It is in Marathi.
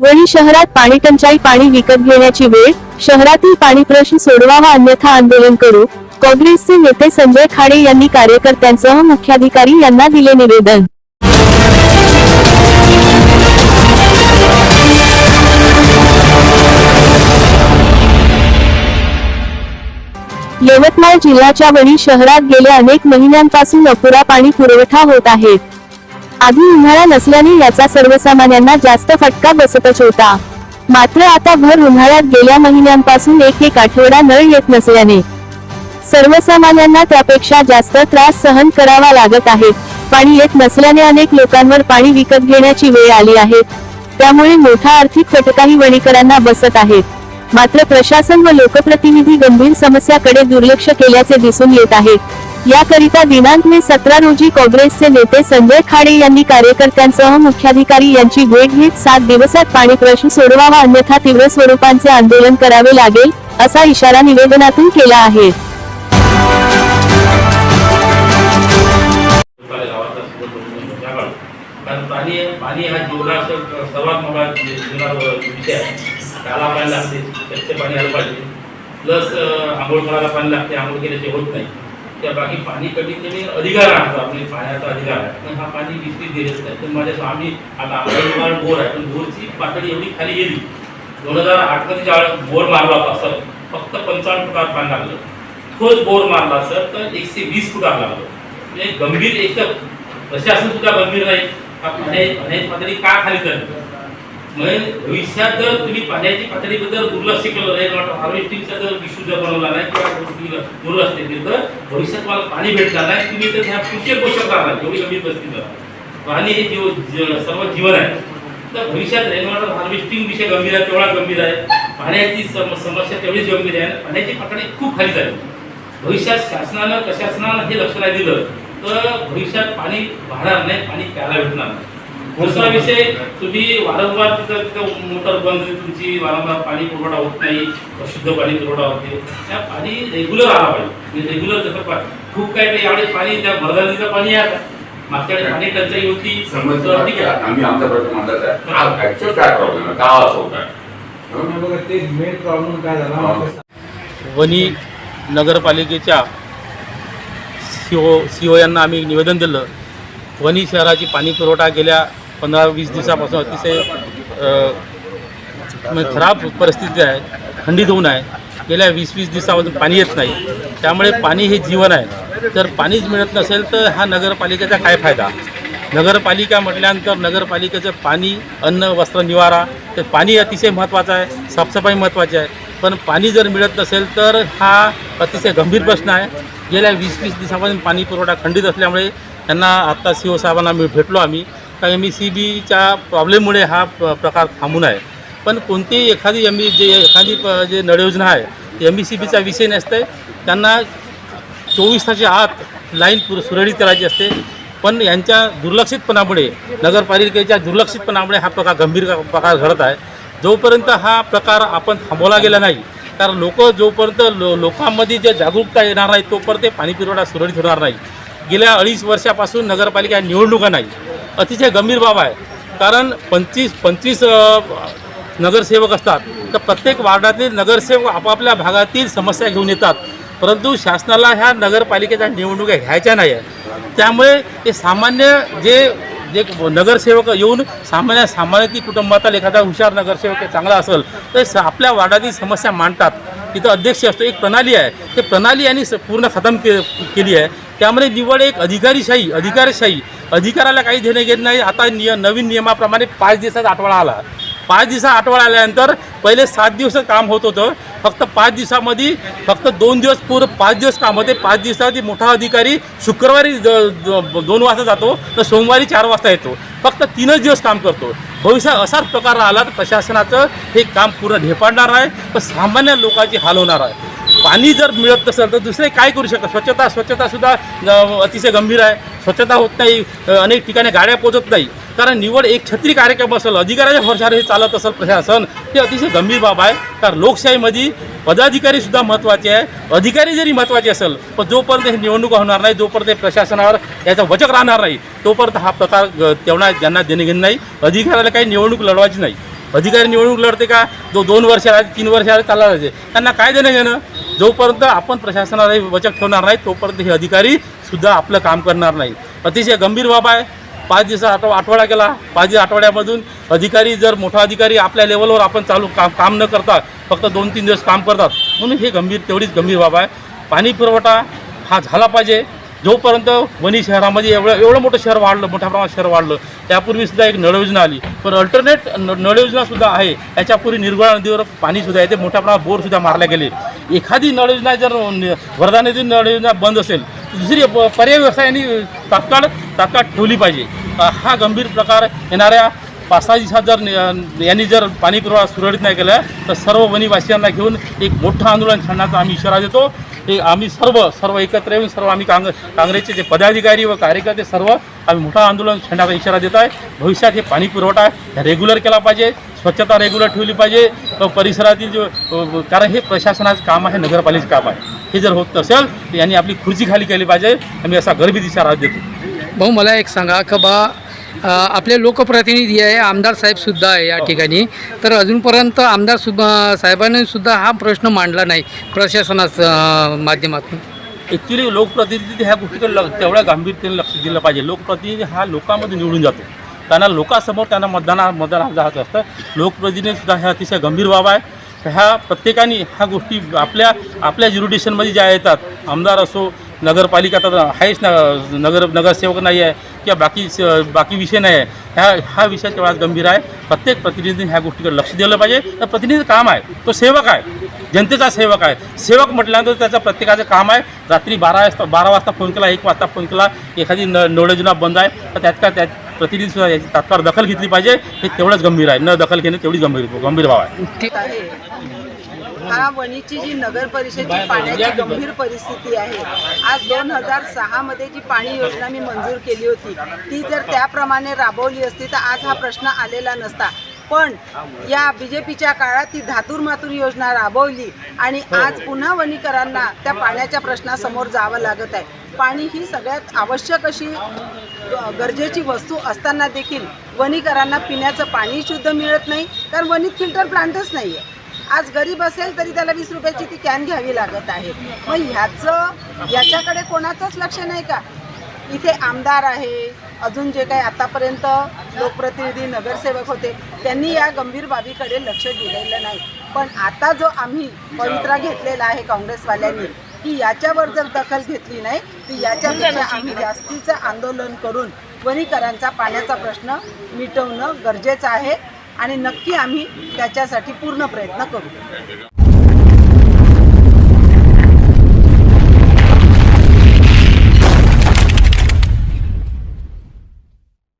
वणी शहरात पाणी टंचाई पाणी विकत घेण्याची वेळ शहरातील पाणी प्रश्न सोडवावा अन्यथा आंदोलन करू काँग्रेसचे नेते संजय खाडे यांनी कार्यकर्त्यांसह मुख्याधिकारी यांना दिले निवेदन. यवतमाळ जिल्ह्याच्या वणी शहरात गेल्या अनेक महिन्यांपासून अपुरा पाणी पुरवठा होत आहे. आधी उन्हाळा नसल्याने याचा सर्वसामान्यांना जास्त फटका बसतच होता. मात्र आता भर उन्हाळ्यात गेल्या महिन्यांपासून एक एक आठवडा नळ येत नसल्याने सर्वसामान्यांना त्यापेक्षा जास्त त्रास सहन करावा लागत आहे. पाणी येत नसल्याने अनेक लोकांवर पाणी विकत घेण्याची वेळ आली आहे. त्यामुळे मोठा आर्थिक फटकाही वणीकरांना बसत आहेत मात्र प्रशासन व लोकप्रतिनिधी गंभीर समस्याकडे दुर्लक्ष केल्याचे दिसून येत आहे. याकरिता दिनांक मे सतरा रोजी काँग्रेसचे नेते संजय खाडे यांनी कार्यकर्त्यांसह मुख्याधिकारी यांची भेट घेत सात दिवसात पाणी प्रश्न सोडवावा अन्यथा तीव्र स्वरूपांचे आंदोलन करावे लागेल असा इशारा निवेदनातून केला आहे. पाणी पाणी हा जीवनाचा सर्वात मोठा जी- विषय आहे त्याला पाणी लागते स्वच्छ पाणी आलं पाहिजे प्लस आंघोळ करायला पाणी लागते आंघोळ केल्याचे होत नाही. त्या बाकी पाणी कमीत कमी अधिकार आणतो आपले म्हणजे पाण्याचा अधिकार आहे. पण हा पाणी विक्री दिलेच नाही. तर माझ्या आम्ही आता आपल्या बोर आहे. पण बोरची पातळी एवढी खाली गेली. दोन हजार आठमध्ये ज्यावेळेस बोर मारला होता सर फक्त पंचावन्न फुटात पाणी लागलं. तोच बोर मारला सर तर एकशे वीस फुटात लागलं. म्हणजे गंभीर एक तर प्रशासन सुद्धा गंभीर नाही. अनेक पातळी का खाली करतो म्हणजे भविष्यात जर तुम्ही पाण्याची पातळीबद्दल दुर्लक्ष केलं रेन वॉटर हार्वेस्टिंगचा जर इश्यू जर बनवला नाही किंवा तुम्ही दुर्लक्ष केली तर भविष्यात तुम्हाला पाणी भेटणार नाही. तुम्ही तर ह्या पुढचे पोषक राहणार एवढी गंभीर परिस्थिती पाणी हे जीव सर्व जीवन आहे. तर भविष्यात रेन वॉटर हार्वेस्टिंग विषय गंभीर आहे तेवढा गंभीर आहे? पाण्याची सम- समस्या तेवढीच गंभीर आहे. आणि पाण्याची पातळी खूप खाली झाली भविष्यात शासनानं प्रशासनानं हे लक्ष नाही दिलं तर भविष्यात पाणी वाहणार नाही पाणी प्यायला भेटणार नाही. दुसरा विषय तुम्ही वारंवार तिथं तिथं मोटर बंद तुमची वारंवार पाणी पुरवठा होत नाही अशुद्ध पाणी पुरवठा होते. त्या पाणी रेग्युलर आला पाहिजे. रेग्युलर जसं पा- खूप काय काही यावेळेस पाणी त्या भरधानीचं पाणी आहे आता. मागच्या वेळेस पाणी टंचाई होती. समजलं. तर ठीक आहे. आम्ही आमचा प्रश्न मांडत आहे. ऍक्च्युअल काय प्रॉब्लेम आहे? का असं होत आहे. नाही बघा तेच मेन प्रॉब्लेम काय झाला? हा. वणी नगरपालिकेच्या सी ओ सी ओ यांना आम्ही निवेदन दिलं. वणी शहराची पाणी पुरवठा गेल्या पंधरा वीस दिवसापासून अतिशय म्हणजे खराब परिस्थिती आहे खंडित होऊन आहे. गेल्या वीस वीस दिवसापासून पाणी येत नाही. त्यामुळे पाणी हे जीवन आहे. जर पाणीच मिळत नसेल तर हा नगरपालिकेचा काय फायदा? नगरपालिका म्हटल्यानंतर नगरपालिकेचं पाणी अन्न वस्त्र निवारा तर पाणी अतिशय महत्त्वाचं आहे साफसफाई महत्त्वाची आहे. पण पाणी जर मिळत नसेल तर हा अतिशय गंभीर प्रश्न आहे. गेल्या वीस वीस दिवसापासून पाणी पुरवठा खंडित असल्यामुळे त्यांना आत्ता सी ओ साहेबांना मी भेटलो आम्ही. का एम ई सी बीच्या प्रॉब्लेममुळे हा प- प्रकार थांबून आहे. पण कोणतीही एखादी एम ई जे एखादी प- जे नळयोजना आहे एम ई सी बीचा विषय नसते. त्यांना चोवीस तासाच्या आत लाईन पुर सुरळीत करायची असते. पण यांच्या दुर्लक्षितपणामुळे नगरपालिकेच्या दुर्लक्षितपणामुळे हा प्रकार गंभीर प्रकार घडत आहे. जोपर्यंत हा प्रकार आपण थांबवला गेला नाही कारण लोक जोपर्यंत लो लोकांमध्ये जे जागरूकता येणार नाही तोपर्यंत ते पाणी पुरवठा सुरळीत होणार नाही. गेल्या अडीच वर्षापासून नगरपालिका निवडणुका नाही. अतिशय गंभीर बाब आहे. कारण पंचवीस पंचवीस नगरसेवक असतात. तर प्रत्येक वार्डातील नगरसेवक आपापल्या भागातील समस्या घेऊन येतात. परंतु शासनाला ह्या नगरपालिकेच्या निवडणुका घ्यायच्या नाही आहे त्यामुळे ते सामान्य जे जे नगरसेवक येऊन सामान्य सामान्य ती कुटुंबातील एखादा हुशार नगरसेवक चांगला असेल तर स- आपल्या वार्डातील समस्या मांडतात. तिथं अध्यक्ष असतो. एक प्रणाली आहे. ते प्रणाली यांनी स- पूर्ण खतम के केली आहे. त्यामुळे निवड एक अधिकारीशाही अधिकारशाही अधिकाराला काही देणं घेत नाही. आता निय नवीन नियमाप्रमाणे पाच दिवसाचा आठवडा आला. पाच दिवसा आठवडा आल्यानंतर पहिले सात दिवस काम होत होतं. फक्त पाच दिवसामध्ये फक्त दोन दिवस पूर्ण पाच दिवस काम होते. पाच दिवसामध्ये मोठा अधिकारी शुक्रवारी दोन वाजता जातो. तर सोमवारी चार वाजता येतो. फक्त तीनच दिवस काम करतो. भविष्यात असाच प्रकार राहिला तर प्रशासनाचं हे काम पूर्ण ढेपाडणार आहे. तर सामान्य लोकांची हाल होणार आहे. पाणी जर मिळत नसेल तर दुसरे काय करू शकतात? स्वच्छता स्वच्छतासुद्धा अतिशय गंभीर आहे. स्वच्छता होत नाही. अनेक ठिकाणी गाड्या पोचत नाही. कारण निवड एक छत्री कार्यक्रम असेल अधिकाऱ्याच्या भरशावर हे चालत असेल प्रशासन ते अतिशय गंभीर बाब आहे. कारण लोकशाहीमध्ये पदाधिकारी सुद्धा महत्त्वाचे आहे. अधिकारी जरी महत्त्वाचे असेल पण जोपर्यंत हे निवडणुका होणार नाही जोपर्यंत हे प्रशासनावर याचा वचक राहणार नाही तोपर्यंत हा प्रकार तेवढा ज्यांना देणे घेणं नाही. अधिकाऱ्याला काही निवडणूक लढवायची नाही. अधिकारी निवडणूक लढते का? जो दोन वर्ष आले तीन वर्ष आले चालला जायचे. त्यांना काय देणं घेणं जोपर्यंत आपण प्रशासनाला वचक ठेवणार नाही तोपर्यंत हे अधिकारी सुद्धा आपलं काम करणार नाही. अतिशय गंभीर बाब आहे. पाच दिवसा आठव आठवडा गेला पाच दिवस आठवड्यामधून अधिकारी जर मोठा अधिकारी आपल्या लेवलवर आपण चालू काम काम न करता फक्त दोन तीन दिवस काम करतात. म्हणून हे गंभीर तेवढीच गंभीर बाब आहे. पाणी पुरवठा हा झाला पाहिजे. जोपर्यंत वणी शहरामध्ये एवढं एवढं मोठं शहर वाढलं मोठ्या प्रमाणात शहर वाढलं त्यापूर्वी सुद्धा एक नळ योजना आली. पण अल्टरनेट न नळ योजना सुद्धा आहे. याच्यापूर्वी निर्गुणा नदीवर पाणीसुद्धा येते. मोठ्या प्रमाणात बोरसुद्धा मारल्या गेले. एखादी नळ योजना जर वर्धा नदी नळ योजना बंद असेल दुसरी पर्याय व्यवसायाने तात्काळ तात्काळ ठेवली पाहिजे. हा गंभीर प्रकार येणाऱ्या पाच सहा दिवसात जर यांनी जर पाणी पुरवठा सुरळीत नाही केला तर सर्व वनीवासियांना घेऊन एक मोठं आंदोलन छाडण्याचा आम्ही इशारा देतो. हे आम्ही सर्व सर्व एकत्र येऊन सर्व आम्ही काँग्रे काँग्रेसचे जे पदाधिकारी व कार्यकर्ते सर्व आम्ही मोठं आंदोलन छेडण्याचा इशारा देत आहे. भविष्यात हे पाणी पुरवठा रेग्युलर केला पाहिजे स्वच्छता रेग्युलर ठेवली पाहिजे व परिसरातील जो कारण हे प्रशासनाचं काम आहे नगरपालिकेचं काम आहे. हे जर होत नसेल तर यांनी आपली खुर्ची खाली केली पाहिजे. आम्ही असा गर्भित इशारा देतो. भाऊ मला एक सांगा का बा अ, आपले लोकप्रतिनिधी आहे आमदार साहेब सुद्धा आहे या ठिकाणी. तर अजूनपर्यंत आमदार सुद्धा साहेबांनी सुद्धा हा प्रश्न मांडला नाही प्रशासनाच्या माध्यमातून. ॲक्च्युली लोकप्रतिनिधी ह्या गोष्टीकडे ल तेवढ्या गांभीर्याने लक्ष दिलं पाहिजे. लोकप्रतिनिधी हा लोकांमध्ये निवडून जातो. त्यांना लोकांसमोर त्यांना मतदाना मतदान जायचं असतं. लोकप्रतिनिधीसुद्धा ह्या अतिशय गंभीर बाब आहे. ह्या प्रत्येकाने ह्या गोष्टी आपल्या आपल्या ज्युरिडिशनमध्ये ज्या येतात आमदार असो नगरपालिका तर आहेच ना नगर नगरसेवक नाही आहे किंवा बाकी स- बाकी विषय नाही आहे. ह्या हा विषय तेवढाच गंभीर आहे. प्रत्येक प्रतिनिधीने ह्या गोष्टीकडे लक्ष दिलं पाहिजे. तर प्रतिनिधी काम आहे. तो सेवक आहे. जनतेचा सेवक आहे. सेवक म्हटल्यानंतर त्याचं प्रत्येकाचं काम आहे. रात्री बारा वाजता बारा वाजता फोन केला एक वाजता फोन केला एखादी न नळ बंद आहे. तर त्यात का त्यात प्रतिनिधी सुद्धा याची तात्काळ दखल घेतली पाहिजे. हे तेवढंच गंभीर आहे. न दखल घेणे तेवढी गंभीर गंभीर भाव आहे. ठीक आहे. हा वणीची जी नगर परिषदची पाण्याची गंभीर परिस्थिती आहे. आज दोन हजार सहामध्ये जी पाणी योजना मी मंजूर केली होती ती जर त्याप्रमाणे राबवली असती तर आज हा प्रश्न आलेला नसता. पण या बी जे पीच्या काळात ती धातूर मातूर योजना राबवली आणि आज पुन्हा वणीकरांना त्या पाण्याच्या प्रश्नासमोर जावं लागत आहे. पाणी ही सगळ्यात आवश्यक अशी गरजेची वस्तू असताना देखील वणीकरांना पिण्याचं पाणी शुद्ध मिळत नाही कारण वणीत फिल्टर प्लांटच नाही आहे आज गरीब असेल तरी त्याला वीस रुपयाची ती कॅन घ्यावी लागत आहे. मग ह्याचं याच्याकडे कोणाचंच लक्ष नाही का? इथे आमदार आहे अजून जे काही आतापर्यंत लोकप्रतिनिधी नगरसेवक होते त्यांनी या गंभीर बाबीकडे लक्ष दिलेलं नाही. पण आता जो आम्ही पवित्रा घेतलेला आहे काँग्रेसवाल्यांनी की याच्यावर जर दखल घेतली नाही तर याच्यापेक्षा आम्ही जास्तीचं आंदोलन करून वनीकरांचा पाण्याचा प्रश्न मिटवणं गरजेचं आहे आणि नक्की आम्ही त्याच्यासाठी पूर्ण प्रयत्न करू.